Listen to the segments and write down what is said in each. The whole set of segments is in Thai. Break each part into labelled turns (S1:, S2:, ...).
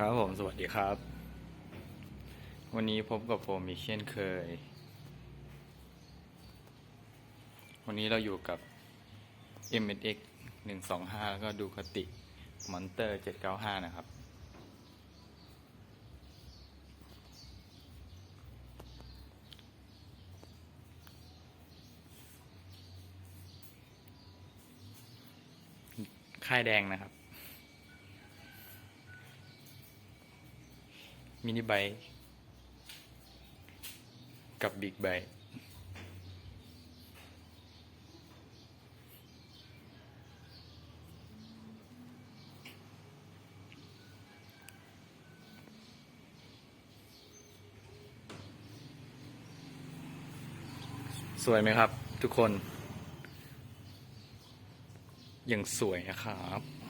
S1: ครับผมสวัสดีครับ วันนี้พบกับผมอีกเช่นเคย วันนี้เราอยู่กับ MSX 125 แล้วก็ดูคติ Monster 795 นะครับ ค่ายแดงนะครับ มินิไบค์กับบิ๊กไบค์สวยไหมครับ ทุกคน ยังสวยนะครับ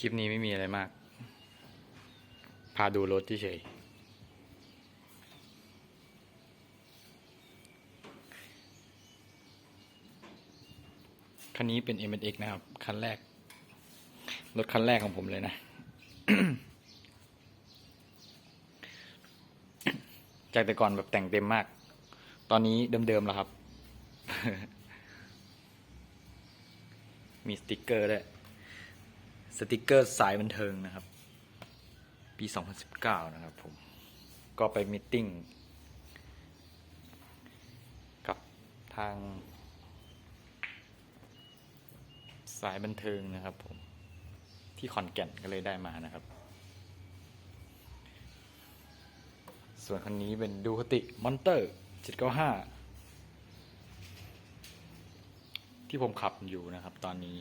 S1: คลิปนี้ไม่มีอะไรมาก พาดูรถที่เฉยคันนี้เป็น m x นะครับ คันแรก รถคันแรกของผมเลยนะ จากแต่ก่อนแบบแต่งเต็มมาก ตอนนี้เดิมๆแล้วครับ มีสติกเกอร์ด้วย สติกเกอร์สายบันเทิงนะครับ ปี 2019 นะครับผม ก็ไปมิทติ้งกับทาง สายบันเทิงนะครับผม ที่ขอนแก่นก็เลยได้มานะครับ ส่วนคันนี้เป็นดูคติมอนเตอร์ 795 ที่ผมขับอยู่นะครับตอนนี้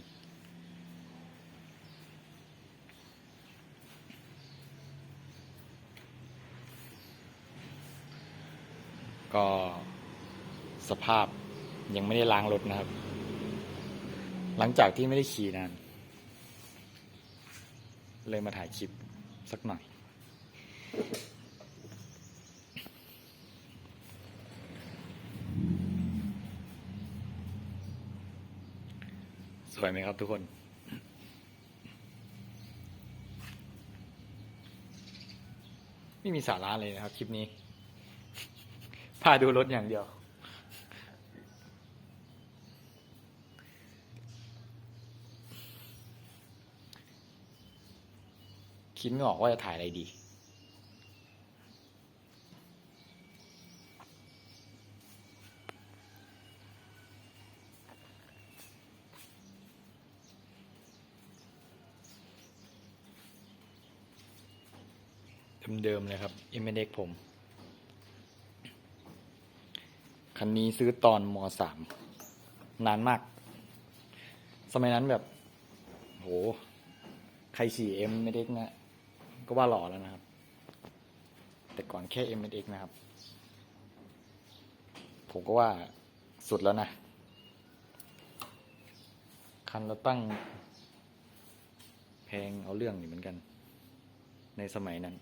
S1: ก็สภาพยังไม่ได้ล้างรถนะครับ หลังจากที่ไม่ได้ขี่นาน เลยมาถ่ายคลิปสักหน่อย สวยไหมครับทุกคนไม่มีสาระเลยนะครับคลิปนี้ พาดูรถอย่างเดียว คิดไม่ออกว่าจะถ่ายอะไรดี เดิมๆเลยครับ m อ x ผม คันนี้ซื้อตอนมสามนานมาก สมัยนั้นแบบ โห ใครขี่เอ็มเอ็กนะ ก็ว่าหล่อแล้วนะครับ แต่ก่อนแค่เอ็มเอ็กนะครับ ผมก็ว่าสุดแล้วนะ คันเราตั้ง แพงเอาเรื่องอยู่เหมือนกัน ในสมัยนั้น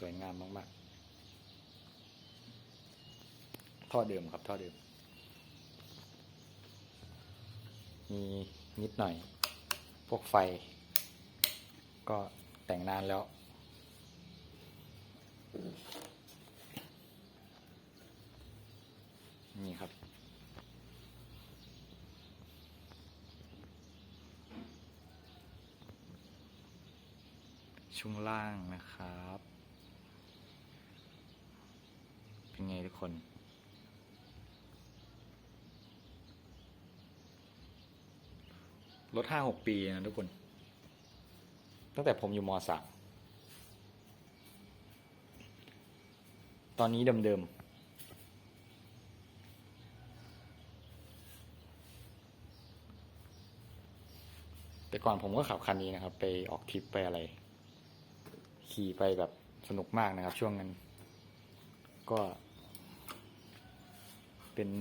S1: สวยงามมาก ๆ ท่อเดิมครับท่อเดิม มีนิดหน่อย พวกไฟ ก็แต่งนานแล้วนี่ครับ ช่วงล่างนะครับ เป็นไงทุกคน รถห้าหกปีนะทุกคน ตั้งแต่ผมอยู่มสามตอนนี้เดิมๆแต่ก่อนผมก็ขับคันนี้นะครับ ไปออกทริปไปอะไร ขี่ไปแบบสนุกมากนะครับ ช่วงนั้น ก็ เป็น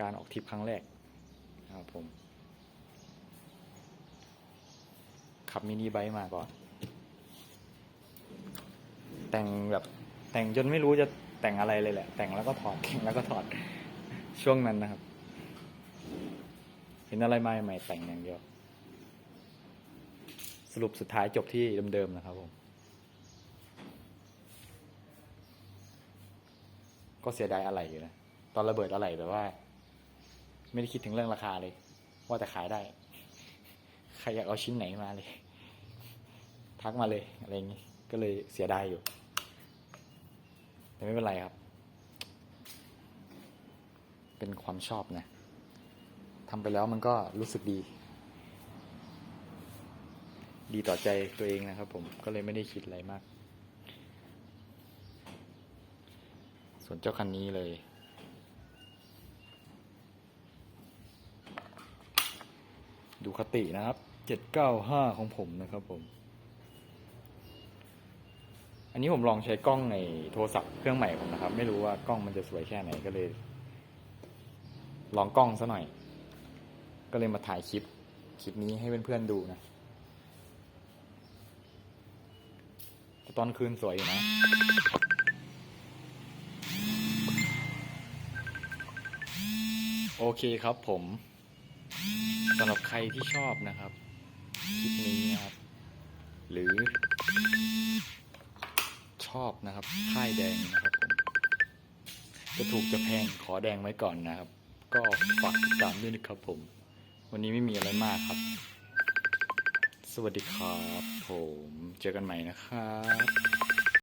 S1: การออกทริปครั้งแรกนะครับผม ขับมินิไบค์มาก่อน แต่งแบบแต่งจนไม่รู้จะแต่งอะไรเลยแหละ แต่งแล้วก็ถอดแต่งแล้วก็ถอดช่วงนั้นนะครับ เห็นอะไรมาใหม่แต่งอย่างเดียว สรุปสุดท้ายจบที่เดิมๆนะครับผม ก็เสียดายอะไรอยู่นะตอนระเบิดอะไรแบบว่า ไม่ได้คิดถึงเรื่องราคาเลย ว่าแต่ขายได้ ใครอยากเอาชิ้นไหนมาเลย ทักมาเลยอะไรอย่างนี้ก็เลยเสียดายอยู่ แต่ไม่เป็นไรครับ เป็นความชอบนะทำไปแล้วมันก็รู้สึกดี ดีต่อใจตัวเองนะครับผมก็เลยไม่ได้คิดอะไรมาก ส่วนเจ้าคันนี้เลย ดูคตินะครับเจ็ดเก้าห้าของผมนะครับผม อันนี้ผมลองใช้กล้องในโทรศัพท์เครื่องใหม่ผมนะครับ ไม่รู้ว่ากล้องมันจะสวยแค่ไหนก็เลย ลองกล้องซะหน่อย ก็เลยมาถ่ายคลิป คลิปนี้ให้เพื่อนๆดูนะแต่ตอนคืนสวยอยู่นะ โอเคครับผมสำหรับใครที่ชอบนะครับคลิปนี้นะครับ หรือ ชอบนะครับค่ายแดงนะครับผมจะถูกจะแพงขอแดงไว้ก่อนนะครับ ก็ฝากติดตามด้วยนะครับผม วันนี้ไม่มีอะไรมากครับ สวัสดีครับผม เจอกันใหม่นะครับ